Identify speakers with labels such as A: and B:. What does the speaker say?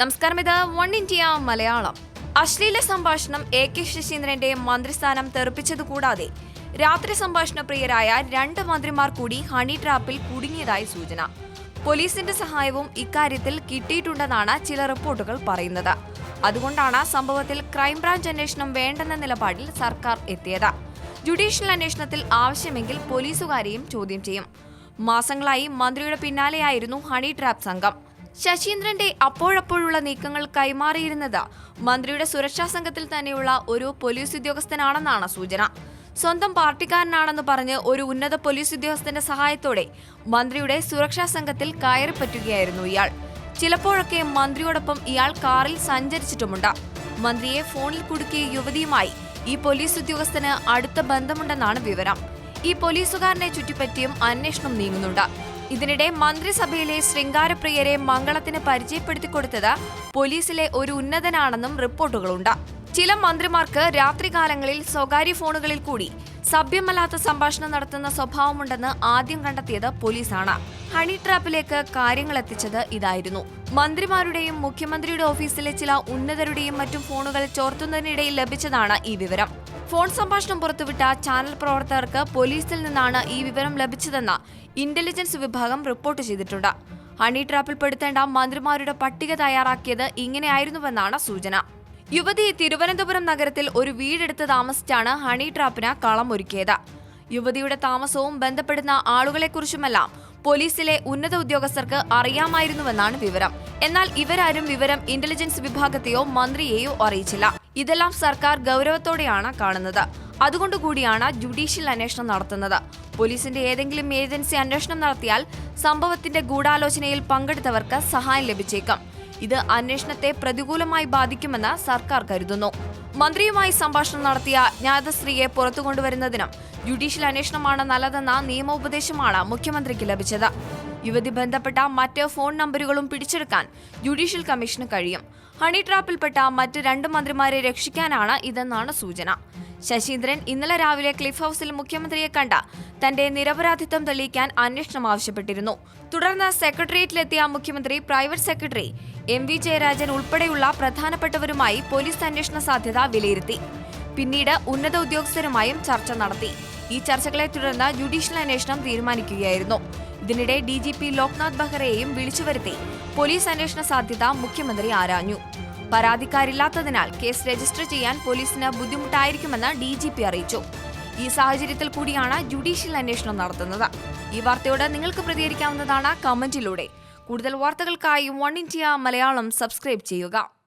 A: നമസ്കാരം. ഇത് one India Malayalam. അശ്ലീല സംഭാഷണം എ കെ ശശീന്ദ്രന്റെ മന്ത്രിസ്ഥാനം തെറുപ്പിച്ചത് കൂടാതെ രാത്രി സംഭാഷണ പ്രിയരായ രണ്ട് മന്ത്രിമാർ കൂടി ഹണി ട്രാപ്പിൽ കുടുങ്ങിയതായി സൂചന. പോലീസിന്റെ സഹായവും ഇക്കാര്യത്തിൽ കിട്ടിയിട്ടുണ്ടെന്നാണ് ചില റിപ്പോർട്ടുകൾ പറയുന്നത്. അതുകൊണ്ടാണ് സംഭവത്തിൽ ക്രൈംബ്രാഞ്ച് അന്വേഷണം വേണ്ടെന്ന നിലപാടിൽ സർക്കാർ എത്തിയത്. ജുഡീഷ്യൽ അന്വേഷണത്തിൽ ആവശ്യമെങ്കിൽ പോലീസുകാരെയും ചോദ്യം ചെയ്യും. മാസങ്ങളായി മന്ത്രിയുടെ പിന്നാലെയായിരുന്നു ഹണി ട്രാപ്പ് സംഘം. ശശീന്ദ്രന്റെ അപ്പോഴപ്പോഴുള്ള നീക്കങ്ങൾ കൈമാറിയിരുന്നത് മന്ത്രിയുടെ സുരക്ഷാ സംഘത്തിൽ തന്നെയുള്ള ഒരു പോലീസ് ഉദ്യോഗസ്ഥനാണെന്നാണ് സൂചന. സ്വന്തം പാർട്ടിക്കാരനാണെന്ന് പറഞ്ഞ് ഒരു ഉന്നത പോലീസ് ഉദ്യോഗസ്ഥന്റെ സഹായത്തോടെ മന്ത്രിയുടെ സുരക്ഷാ സംഘത്തിൽ കയറിപ്പറ്റുകയായിരുന്നു ഇയാൾ. ചിലപ്പോഴൊക്കെ മന്ത്രിയോടൊപ്പം ഇയാൾ കാറിൽ സഞ്ചരിച്ചിട്ടുമുണ്ട്. മന്ത്രിയെ ഫോണിൽ കുടുക്കിയ യുവതിയുമായി ഈ പോലീസ് ഉദ്യോഗസ്ഥന് അടുത്ത ബന്ധമുണ്ടെന്നാണ് വിവരം. ഈ പോലീസുകാരനെ ചുറ്റിപ്പറ്റിയും അന്വേഷണം നീങ്ങുന്നുണ്ട്. ഇതിനിടെ മന്ത്രിസഭയിലെ ശൃംഗാരപ്രിയരെ മംഗളത്തിന് പരിചയപ്പെടുത്തി കൊടുത്തത് പോലീസിലെ ഒരു ഉന്നതനാണെന്നും റിപ്പോർട്ടുകളുണ്ട്. ചില മന്ത്രിമാർക്ക് രാത്രികാലങ്ങളിൽ സ്വകാര്യ ഫോണുകളിൽ കൂടി സഭ്യമല്ലാത്ത സംഭാഷണം നടത്തുന്ന സ്വഭാവമുണ്ടെന്ന് ആദ്യം കണ്ടെത്തിയത് പോലീസാണ്. ഹണി ട്രാപ്പിലേക്ക് കാര്യങ്ങൾ എത്തിച്ചത് ഇതായിരുന്നു. മന്ത്രിമാരുടെയും മുഖ്യമന്ത്രിയുടെ ഓഫീസിലെ ചില ഉന്നതരുടെയും മറ്റും ഫോണുകൾ ചോർത്തുന്നതിനിടയിൽ ലഭിച്ചതാണ് ഈ വിവരം. ഫോൺ സംഭാഷണം പുറത്തുവിട്ട ചാനൽ പ്രവർത്തകർക്ക് പോലീസിൽ നിന്നാണ് ഈ വിവരം ലഭിച്ചതെന്ന് ഇന്റലിജൻസ് വിഭാഗം റിപ്പോർട്ട് ചെയ്തിട്ടുണ്ട്. ഹണി ട്രാപ്പിൽ പെടുത്തേണ്ട മന്ത്രിമാരുടെ പട്ടിക തയ്യാറാക്കിയത് ഇങ്ങനെയായിരുന്നുവെന്നാണ് സൂചന. യുവതി തിരുവനന്തപുരം നഗരത്തിൽ ഒരു വീടെടുത്ത് താമസിച്ചാണ് ഹണി ട്രാപ്പിന് കളമൊരുക്കിയത് യുവതിയുടെ താമസവും ബന്ധപ്പെടുന്ന ആളുകളെക്കുറിച്ചുമെല്ലാം പോലീസിലെ ഉന്നത ഉദ്യോഗസ്ഥർക്ക് അറിയാമായിരുന്നുവെന്നാണ് വിവരം. എന്നാൽ ഇവരാരും വിവരം ഇന്റലിജൻസ് വിഭാഗത്തെയോ മന്ത്രിയെയോ അറിയിച്ചില്ല. ഇതെല്ലാം സർക്കാർ ഗൗരവത്തോടെയാണ് കാണുന്നത്. അതുകൊണ്ടുകൂടിയാണ് ജുഡീഷ്യൽ അന്വേഷണം നടത്തുന്നത്. പോലീസിന്റെ ഏതെങ്കിലും ഏജൻസി അന്വേഷണം നടത്തിയാൽ സംഭവത്തിന്റെ ഗൂഢാലോചനയിൽ പങ്കെടുത്തവർക്ക് സഹായം ലഭിച്ചേക്കാം. ഇത് അന്വേഷണത്തെ പ്രതികൂലമായി ബാധിക്കുമെന്ന് സർക്കാർ കരുതുന്നു. മന്ത്രിയുമായി സംഭാഷണം നടത്തിയ ജ്ഞാതശ്രീയെ പുറത്തു കൊണ്ടുവരുന്നതിനും ജുഡീഷ്യൽ അന്വേഷണമാണ് നല്ലതെന്ന നിയമോപദേശമാണ് മുഖ്യമന്ത്രിക്ക് ലഭിച്ചത്. യുവതി ബന്ധപ്പെട്ട മറ്റ് ഫോൺ നമ്പറുകളും പിടിച്ചെടുക്കാൻ ജുഡീഷ്യൽ കമ്മീഷന് കഴിയും. ഹണി ട്രാപ്പിൽപ്പെട്ട മറ്റ് രണ്ട് മന്ത്രിമാരെ രക്ഷിക്കാനാണ് ഇതെന്നാണ് സൂചന. ശശീന്ദ്രൻ ഇന്നലെ രാവിലെ ക്ലിഫ് ഹൌസിൽ മുഖ്യമന്ത്രിയെ കണ്ട തന്റെ നിരപരാധിത്വം തെളിയിക്കാൻ അന്വേഷണം ആവശ്യപ്പെട്ടിരുന്നു. തുടർന്ന് സെക്രട്ടേറിയറ്റിലെത്തിയ മുഖ്യമന്ത്രി private secretary M V Jayarajan ഉൾപ്പെടെയുള്ള പ്രധാനപ്പെട്ടവരുമായി പോലീസ് അന്വേഷണ സാധ്യത വിലയിരുത്തി. പിന്നീട് ഉന്നത ഉദ്യോഗസ്ഥരുമായും ചർച്ച നടത്തി. ഈ ചർച്ചകളെ തുടർന്ന് ജുഡീഷ്യൽ അന്വേഷണം തീരുമാനിക്കുകയായിരുന്നു. ഇതിനിടെ ഡി ജി പി ലോക്നാഥ് ബെഹ്റയെയും വിളിച്ചുവരുത്തി പോലീസ് അന്വേഷണ സാധ്യത മുഖ്യമന്ത്രി ആരാഞ്ഞു. പരാതിക്കാരില്ലാത്തതിനാൽ കേസ് രജിസ്റ്റർ ചെയ്യാൻ പോലീസിന് ബുദ്ധിമുട്ടായിരിക്കുമെന്ന് ഡി ജി പി അറിയിച്ചു. ഈ സാഹചര്യത്തിൽ കൂടിയാണ് ജുഡീഷ്യൽ അന്വേഷണം നടത്തുന്നത്. ഈ വാർത്തയോട് നിങ്ങൾക്ക് പ്രതികരിക്കാവുന്നതാണ് കമന്റിലൂടെ. കൂടുതൽ വാർത്തകൾക്കായി വൺ ഇന്ത്യ മലയാളം സബ്സ്ക്രൈബ് ചെയ്യുക.